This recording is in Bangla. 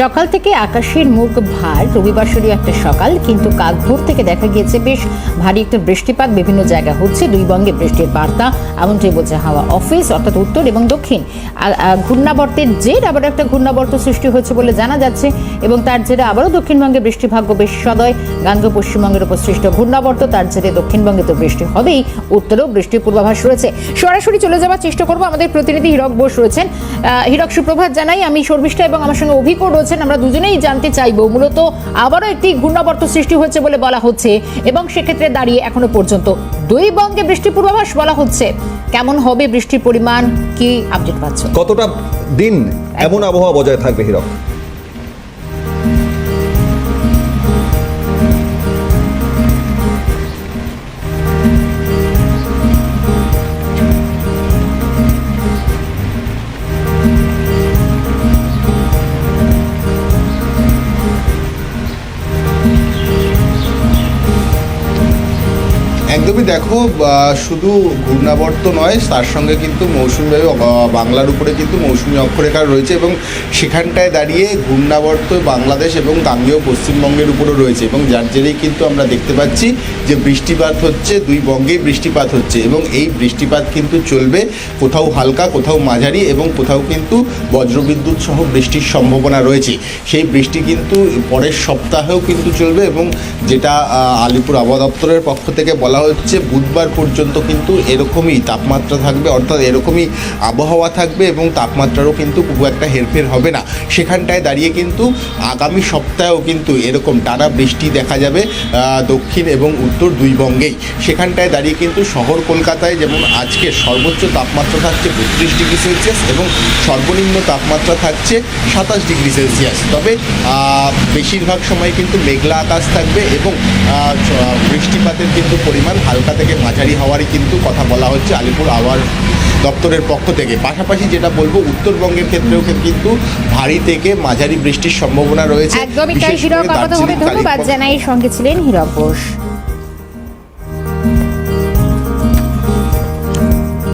সকাল থেকে আকাশের মুখ ভার। রবিবাসরীয় একটা সকাল, কিন্তু কাল ভোর থেকে দেখা গিয়েছে বেশ ভারী একটা বৃষ্টিপাত। বিভিন্ন জায়গা হচ্ছে, দুই বঙ্গে বৃষ্টির বার্তা, এমনটাই বলছে হাওয়া অফিস, অর্থাৎ উত্তর এবং দক্ষিণ। ঘূর্ণাবর্তের জের আবার একটা ঘূর্ণাবর্ত সৃষ্টি হয়েছে বলে জানা যাচ্ছে, এবং তার জেরে আবারও দক্ষিণবঙ্গে বৃষ্টিভাগ্য বেশ সদয়। গাঙ্গ পশ্চিমবঙ্গের উপর সৃষ্ট ঘূর্ণাবর্ত, তার জেরে দক্ষিণবঙ্গে তো বৃষ্টি হবেই, উত্তরেও বৃষ্টির পূর্বাভাস রয়েছে। সরাসরি চলে যাওয়ার চেষ্টা করব, আমাদের প্রতিনিধি হীরক বোস রয়েছেন। হীরক, সুপ্রভাত জানাই, আমি শর্মিষ্ঠা এবং আমার সঙ্গে অভিজ্ঞ রয়েছেন আমরা দুজনেই জানতে চাইব। মূলত আবারও একটি ঘূর্ণাবর্ত সৃষ্টি হয়েছে বলে বলা হচ্ছে এবং সেক্ষেত্রে দাঁড়িয়ে এখনও পর্যন্ত দুই বঙ্গে বৃষ্টি পূর্বাভাস বলা হচ্ছে। কেমন হবে বৃষ্টির পরিমাণ? কি আপডেট পাচ্ছে? কতটা দিন এমন আবহাওয়া বজায় থাকবে, হিরক? একদমই দেখো শুধু ঘূর্ণাবর্ত নয়, তার সঙ্গে কিন্তু মৌসুমি বাংলার উপরে কিন্তু মৌসুমি অক্ষরেখা রয়েছে এবং সেখানটায় দাঁড়িয়ে ঘূর্ণাবর্ত বাংলাদেশ এবং গাঙ্গেয় পশ্চিমবঙ্গের উপরও রয়েছে এবং যার জেরেই কিন্তু আমরা দেখতে পাচ্ছি যে বৃষ্টিপাত হচ্ছে, দুই বঙ্গেই বৃষ্টিপাত হচ্ছে এবং এই বৃষ্টিপাত কিন্তু চলবে কোথাও হালকা, কোথাও মাঝারি এবং কোথাও কিন্তু বজ্রবিদ্যুৎ সহ বৃষ্টির সম্ভাবনা রয়েছে। সেই বৃষ্টি কিন্তু পরের সপ্তাহেও কিন্তু চলবে এবং যেটা আলিপুর আবহাওয়া দপ্তরের পক্ষ থেকে বলা হচ্ছে বুধবার পর্যন্ত কিন্তু এরকমই তাপমাত্রা থাকবে, অর্থাৎ এরকমই আবহাওয়া থাকবে এবং তাপমাত্রারও কিন্তু খুব একটা হেরফের হবে না। সেখানটায় দাঁড়িয়ে কিন্তু আগামী সপ্তাহেও কিন্তু এরকম টানা বৃষ্টি দেখা যাবে দক্ষিণ এবং উত্তর দুই বঙ্গেই। সেখানটায় দাঁড়িয়ে কিন্তু শহর কলকাতায় যেমন আজকে সর্বোচ্চ তাপমাত্রা থাকছে বত্রিশ ডিগ্রি সেলসিয়াস এবং সর্বনিম্ন তাপমাত্রা থাকছে সাতাশ ডিগ্রি সেলসিয়াস। তবে বেশিরভাগ সময় কিন্তু মেঘলা আকাশ থাকবে এবং বৃষ্টিপাতের কিন্তু পরিমাণ হালকা থেকে মাঝারি হওয়ারই কিন্তু কথা বলা হচ্ছে আলিপুর আবহাওয়ার দপ্তরের পক্ষ থেকে। পাশাপাশি যেটা বলব উত্তরবঙ্গের ক্ষেত্রেও কিন্তু ভারী থেকে মাঝারি বৃষ্টির সম্ভাবনা রয়েছে। একদমই তাই হীরক আপাতত ধন্যবাদ জানাই সঙ্গে ছিলেন হীরক বোস